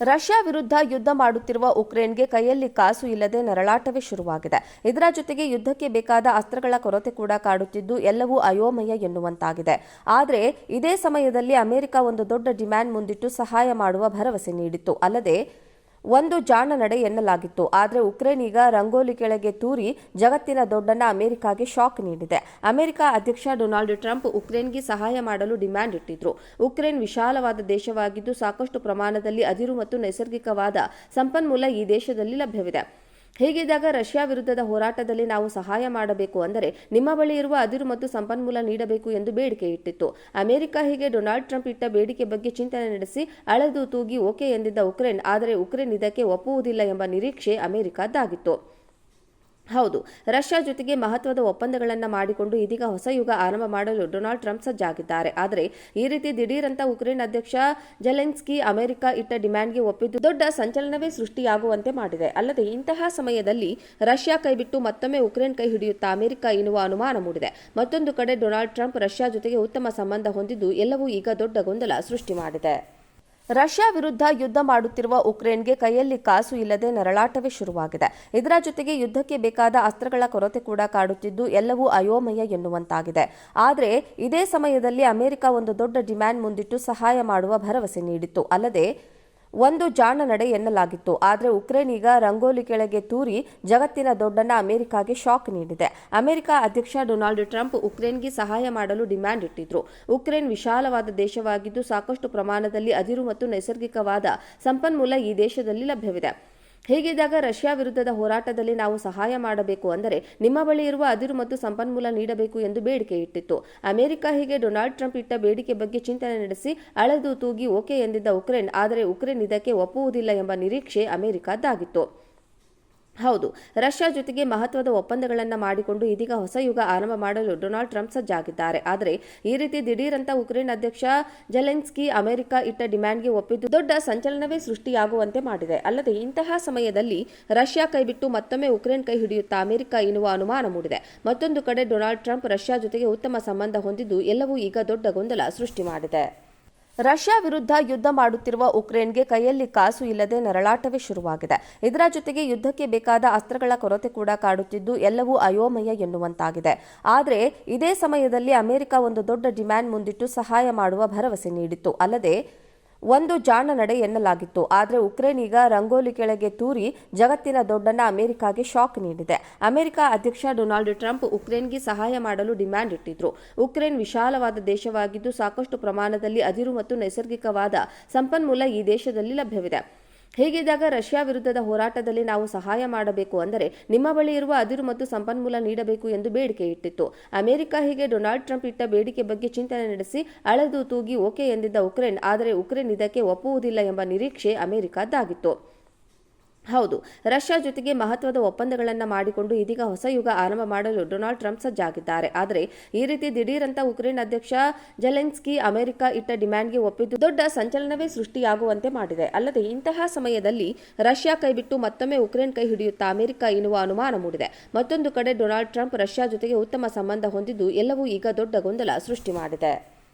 Russia ವಿರುದ್ಧ ಯುದ್ಧ ಮಾಡುತ್ತಿರುವ ಉಕ್ರೇನ್ಗೆ ಕೈಯಲ್ಲಿ ಕಾಸು ಇಲ್ಲದೆ ನರಳಾಟವೇ ಶುರುವಾಗಿದೆ. ಇದರ ಜೊತೆಗೆ ಯುದ್ಧಕ್ಕೆ ಬೇಕಾದ ಅಸ್ತ್ರಗಳ ಕೊರತೆ ಕೂಡ ಕಾಡುತ್ತಿದ್ದು, ಎಲ್ಲವೂ ಅಯೋಮಯ ಎನ್ನುವಂತಾಗಿದೆ. ಆದರೆ, ಇದೇ ಸಮಯದಲ್ಲಿ ಅಮೆರಿಕ ಒಂದು ದೊಡ್ಡ ಡಿಮ್ಯಾಂಡ್ ಮುಂದಿಟ್ಟು ಸಹಾಯ ಮಾಡುವ ಭರವಸೆ ನೀಡಿತ್ತು. ಅಲ್ಲದೆ ಒಂದು ಜಾಣ ನಡೆ ಎನ್ನಲಾಗಿತ್ತು. ಆದರೆ ಉಕ್ರೇನ್ ಈಗ ರಂಗೋಲಿ ಕೆಳಗೆ ತೂರಿ ಜಗತ್ತಿನ ದೊಡ್ಡನ್ನ ಅಮೆರಿಕಾಗೆ ಶಾಕ್ ನೀಡಿದೆ. ಅಮೆರಿಕ ಅಧ್ಯಕ್ಷ ಡೊನಾಲ್ಡ್ ಟ್ರಂಪ್ ಉಕ್ರೇನ್ಗೆ ಸಹಾಯ ಮಾಡಲು ಡಿಮ್ಯಾಂಡ್ ಇಟ್ಟಿದ್ರು. ಉಕ್ರೇನ್ ವಿಶಾಲವಾದ ದೇಶವಾಗಿದ್ದು ಸಾಕಷ್ಟು ಪ್ರಮಾಣದಲ್ಲಿ ಅದಿರು ಮತ್ತು ನೈಸರ್ಗಿಕವಾದ ಸಂಪನ್ಮೂಲ ಈ ದೇಶದಲ್ಲಿ ಲಭ್ಯವಿದೆ. ಹೀಗಿದ್ದಾಗ ರಷ್ಯಾ ವಿರುದ್ಧದ ಹೋರಾಟದಲ್ಲಿ ನಾವು ಸಹಾಯ ಮಾಡಬೇಕು ಅಂದರೆ ನಿಮ್ಮ ಬಳಿ ಇರುವ ಅದಿರು ಮತ್ತು ಸಂಪನ್ಮೂಲ ನೀಡಬೇಕು ಎಂದು ಬೇಡಿಕೆ ಇಟ್ಟಿತ್ತು. ಅಮೆರಿಕ ಹೀಗೆ ಡೊನಾಲ್ಡ್ ಟ್ರಂಪ್ ಇಟ್ಟ ಬೇಡಿಕೆ ಬಗ್ಗೆ ಚಿಂತನೆ ನಡೆಸಿ ಅಳೆದು ತೂಗಿ ಓಕೆ ಎಂದಿದ್ದ ಉಕ್ರೇನ್, ಆದರೆ ಉಕ್ರೇನ್ ಇದಕ್ಕೆ ಒಪ್ಪುವುದಿಲ್ಲ ಎಂಬ ನಿರೀಕ್ಷೆ ಅಮೆರಿಕದ್ದಾಗಿತ್ತು. ಹೌದು, ರಷ್ಯಾ ಜೊತೆಗೆ ಮಹತ್ವದ ಒಪ್ಪಂದಗಳನ್ನು ಮಾಡಿಕೊಂಡು ಇದೀಗ ಹೊಸ ಯುಗ ಆರಂಭ ಮಾಡಲು ಡೊನಾಲ್ಡ್ ಟ್ರಂಪ್ ಸಜ್ಜಾಗಿದ್ದಾರೆ. ಆದರೆ ಈ ರೀತಿ ದಿಢೀರಂತ ಉಕ್ರೇನ್ ಅಧ್ಯಕ್ಷ ಜೆಲೆನ್ಸ್ಕಿ ಅಮೆರಿಕ ಇಟ್ಟ ಡಿಮ್ಯಾಂಡ್ಗೆ ಒಪ್ಪಿದ್ದು ದೊಡ್ಡ ಸಂಚಲನವೇ ಸೃಷ್ಟಿಯಾಗುವಂತೆ ಮಾಡಿದೆ. ಅಲ್ಲದೆ ಇಂತಹ ಸಮಯದಲ್ಲಿ ರಷ್ಯಾ ಕೈಬಿಟ್ಟು ಮತ್ತೊಮ್ಮೆ ಉಕ್ರೇನ್ ಕೈ ಹಿಡಿಯುತ್ತಾ ಅಮೆರಿಕ ಎನ್ನುವ ಅನುಮಾನ ಮೂಡಿದೆ. ಮತ್ತೊಂದು ಕಡೆ ಡೊನಾಲ್ಡ್ ಟ್ರಂಪ್ ರಷ್ಯಾ ಜೊತೆಗೆ ಉತ್ತಮ ಸಂಬಂಧ ಹೊಂದಿದ್ದು ಎಲ್ಲವೂ ಈಗ ದೊಡ್ಡ ಗೊಂದಲ ಸೃಷ್ಟಿ ಮಾಡಿದೆ. ರಷ್ಯಾ ವಿರುದ್ಧ ಯುದ್ಧ ಮಾಡುತ್ತಿರುವ ಉಕ್ರೇನ್ಗೆ ಕೈಯಲ್ಲಿ ಕಾಸು ಇಲ್ಲದೆ ನರಳಾಟವೇ ಶುರುವಾಗಿದೆ. ಇದರ ಜೊತೆಗೆ ಯುದ್ಧಕ್ಕೆ ಬೇಕಾದ ಅಸ್ತ್ರಗಳ ಕೊರತೆ ಕೂಡ ಕಾಡುತ್ತಿದ್ದು, ಎಲ್ಲವೂ ಅಯೋಮಯ ಎನ್ನುವಂತಾಗಿದೆ. ಆದರೆ, ಇದೇ ಸಮಯದಲ್ಲಿ ಅಮೆರಿಕ ಒಂದು ದೊಡ್ಡ ಡಿಮ್ಯಾಂಡ್ ಮುಂದಿಟ್ಟು ಸಹಾಯ ಮಾಡುವ ಭರವಸೆ ನೀಡಿತ್ತು. ಅಲ್ಲದೆ ಒಂದು ಜಾಣ ನಡೆ ಎನ್ನಲಾಗಿತ್ತು. ಆದರೆ ಉಕ್ರೇನ್ ಈಗ ರಂಗೋಲಿ ಕೆಳಗೆ ತೂರಿ ಜಗತ್ತಿನ ದೊಡ್ಡನ್ನ ಅಮೆರಿಕಾಗೆ ಶಾಕ್ ನೀಡಿದೆ. ಅಮೆರಿಕ ಅಧ್ಯಕ್ಷ ಡೊನಾಲ್ಡ್ ಟ್ರಂಪ್ ಉಕ್ರೇನ್ಗೆ ಸಹಾಯ ಮಾಡಲು ಡಿಮ್ಯಾಂಡ್ ಇಟ್ಟಿದ್ರು. ಉಕ್ರೇನ್ ವಿಶಾಲವಾದ ದೇಶವಾಗಿದ್ದು ಸಾಕಷ್ಟು ಪ್ರಮಾಣದಲ್ಲಿ ಅದಿರು ಮತ್ತು ನೈಸರ್ಗಿಕವಾದ ಸಂಪನ್ಮೂಲ ಈ ದೇಶದಲ್ಲಿ ಲಭ್ಯವಿದೆ. ಹೀಗಿದ್ದಾಗ ರಷ್ಯಾ ವಿರುದ್ಧದ ಹೋರಾಟದಲ್ಲಿ ನಾವು ಸಹಾಯ ಮಾಡಬೇಕು ಅಂದರೆ ನಿಮ್ಮ ಬಳಿ ಇರುವ ಅದಿರು ಮತ್ತು ಸಂಪನ್ಮೂಲ ನೀಡಬೇಕು ಎಂದು ಬೇಡಿಕೆ ಇಟ್ಟಿತ್ತು. ಅಮೆರಿಕ ಹೀಗೆ ಡೊನಾಲ್ಡ್ ಟ್ರಂಪ್ ಇಟ್ಟ ಬೇಡಿಕೆ ಬಗ್ಗೆ ಚಿಂತನೆ ನಡೆಸಿ ಅಳೆದು ತೂಗಿ ಓಕೆ ಎಂದಿದ್ದ ಉಕ್ರೇನ್, ಆದರೆ ಉಕ್ರೇನ್ ಇದಕ್ಕೆ ಒಪ್ಪುವುದಿಲ್ಲ ಎಂಬ ನಿರೀಕ್ಷೆ ಅಮೆರಿಕದ್ದಾಗಿತ್ತು. ಹೌದು, ರಷ್ಯಾ ಜೊತೆಗೆ ಮಹತ್ವದ ಒಪ್ಪಂದಗಳನ್ನು ಮಾಡಿಕೊಂಡು ಇದೀಗ ಹೊಸ ಯುಗ ಆರಂಭ ಮಾಡಲು ಡೊನಾಲ್ಡ್ ಟ್ರಂಪ್ ಸಜ್ಜಾಗಿದ್ದಾರೆ. ಆದರೆ ಈ ರೀತಿ ದಿಢೀರಂತ ಉಕ್ರೇನ್ ಅಧ್ಯಕ್ಷ ಜೆಲೆನ್ಸ್ಕಿ ಅಮೆರಿಕ ಇಟ್ಟ ಡಿಮ್ಯಾಂಡ್ಗೆ ಒಪ್ಪಿದ್ದು ದೊಡ್ಡ ಸಂಚಲನವೇ ಸೃಷ್ಟಿಯಾಗುವಂತೆ ಮಾಡಿದೆ. ಅಲ್ಲದೆ ಇಂತಹ ಸಮಯದಲ್ಲಿ ರಷ್ಯಾ ಕೈಬಿಟ್ಟು ಮತ್ತೊಮ್ಮೆ ಉಕ್ರೇನ್ ಕೈ ಹಿಡಿಯುತ್ತಾ ಅಮೆರಿಕ ಎನ್ನುವ ಅನುಮಾನ ಮೂಡಿದೆ. ಮತ್ತೊಂದು ಕಡೆ ಡೊನಾಲ್ಡ್ ಟ್ರಂಪ್ ರಷ್ಯಾ ಜೊತೆಗೆ ಉತ್ತಮ ಸಂಬಂಧ ಹೊಂದಿದ್ದು ಎಲ್ಲವೂ ಈಗ ದೊಡ್ಡ ಗೊಂದಲ ಸೃಷ್ಟಿ ಮಾಡಿದೆ. ರಷ್ಯಾ ವಿರುದ್ಧ ಯುದ್ಧ ಮಾಡುತ್ತಿರುವ ಉಕ್ರೇನ್ಗೆ ಕೈಯಲ್ಲಿ ಕಾಸು ಇಲ್ಲದೆ ನರಳಾಟವೇ ಶುರುವಾಗಿದೆ. ಇದರ ಜೊತೆಗೆ ಯುದ್ಧಕ್ಕೆ ಬೇಕಾದ ಅಸ್ತ್ರಗಳ ಕೊರತೆ ಕೂಡ ಕಾಡುತ್ತಿದ್ದು, ಎಲ್ಲವೂ ಅಯೋಮಯ ಎನ್ನುವಂತಾಗಿದೆ. ಆದರೆ, ಇದೇ ಸಮಯದಲ್ಲಿ ಅಮೆರಿಕ ಒಂದು ದೊಡ್ಡ ಡಿಮ್ಯಾಂಡ್ ಮುಂದಿಟ್ಟು ಸಹಾಯ ಮಾಡುವ ಭರವಸೆ ನೀಡಿತ್ತು. ಅಲ್ಲದೆ ಒಂದು ಜಾಣ ನಡೆ ಎನ್ನಲಾಗಿತ್ತು. ಆದರೆ ಉಕ್ರೇನ್ ಈಗ ರಂಗೋಲಿ ಕೆಳಗೆ ತೂರಿ ಜಗತ್ತಿನ ದೊಡ್ಡನ್ನ ಅಮೆರಿಕಾಗೆ ಶಾಕ್ ನೀಡಿದೆ. ಅಮೆರಿಕ ಅಧ್ಯಕ್ಷ ಡೊನಾಲ್ಡ್ ಟ್ರಂಪ್ ಉಕ್ರೇನ್ಗೆ ಸಹಾಯ ಮಾಡಲು ಡಿಮ್ಯಾಂಡ್ ಇಟ್ಟಿದ್ರು. ಉಕ್ರೇನ್ ವಿಶಾಲವಾದ ದೇಶವಾಗಿದ್ದು ಸಾಕಷ್ಟು ಪ್ರಮಾಣದಲ್ಲಿ ಅದಿರು ಮತ್ತು ನೈಸರ್ಗಿಕವಾದ ಸಂಪನ್ಮೂಲ ಈ ದೇಶದಲ್ಲಿ ಲಭ್ಯವಿದೆ. ಹೀಗಿದ್ದಾಗ ರಷ್ಯಾ ವಿರುದ್ಧದ ಹೋರಾಟದಲ್ಲಿ ನಾವು ಸಹಾಯ ಮಾಡಬೇಕು ಅಂದರೆ ನಿಮ್ಮ ಬಳಿ ಇರುವ ಅದಿರು ಮತ್ತು ಸಂಪನ್ಮೂಲ ನೀಡಬೇಕು ಎಂದು ಬೇಡಿಕೆ ಇಟ್ಟಿತ್ತು. ಅಮೆರಿಕ ಹೀಗೆ ಡೊನಾಲ್ಡ್ ಟ್ರಂಪ್ ಇಟ್ಟ ಬೇಡಿಕೆ ಬಗ್ಗೆ ಚಿಂತನೆ ನಡೆಸಿ ಅಳೆದು ತೂಗಿ ಓಕೆ ಎಂದಿದ್ದ ಉಕ್ರೇನ್, ಆದರೆ ಉಕ್ರೇನ್ ಇದಕ್ಕೆ ಒಪ್ಪುವುದಿಲ್ಲ ಎಂಬ ನಿರೀಕ್ಷೆ ಅಮೆರಿಕದ್ದಾಗಿತ್ತು. ಹೌದು, ರಷ್ಯಾ ಜೊತೆಗೆ ಮಹತ್ವದ ಒಪ್ಪಂದಗಳನ್ನು ಮಾಡಿಕೊಂಡು ಇದೀಗ ಹೊಸ ಯುಗ ಆರಂಭ ಮಾಡಲು ಡೊನಾಲ್ಡ್ ಟ್ರಂಪ್ ಸಜ್ಜಾಗಿದ್ದಾರೆ. ಆದರೆ ಈ ರೀತಿ ದಿಢೀರಂತ ಉಕ್ರೇನ್ ಅಧ್ಯಕ್ಷ ಜೆಲೆನ್ಸ್ಕಿ ಅಮೆರಿಕ ಇಟ್ಟ ಡಿಮ್ಯಾಂಡ್ಗೆ ಒಪ್ಪಿದ್ದು ದೊಡ್ಡ ಸಂಚಲನವೇ ಸೃಷ್ಟಿಯಾಗುವಂತೆ ಮಾಡಿದೆ. ಅಲ್ಲದೆ ಇಂತಹ ಸಮಯದಲ್ಲಿ ರಷ್ಯಾ ಕೈಬಿಟ್ಟು ಮತ್ತೊಮ್ಮೆ ಉಕ್ರೇನ್ ಕೈ ಹಿಡಿಯುತ್ತಾ ಅಮೆರಿಕ ಎನ್ನುವ ಅನುಮಾನ ಮೂಡಿದೆ. ಮತ್ತೊಂದು ಕಡೆ ಡೊನಾಲ್ಡ್ ಟ್ರಂಪ್ ರಷ್ಯಾ ಜೊತೆಗೆ ಉತ್ತಮ ಸಂಬಂಧ ಹೊಂದಿದ್ದು ಎಲ್ಲವೂ ಈಗ ದೊಡ್ಡ ಗೊಂದಲ ಸೃಷ್ಟಿ ಮಾಡಿದೆ.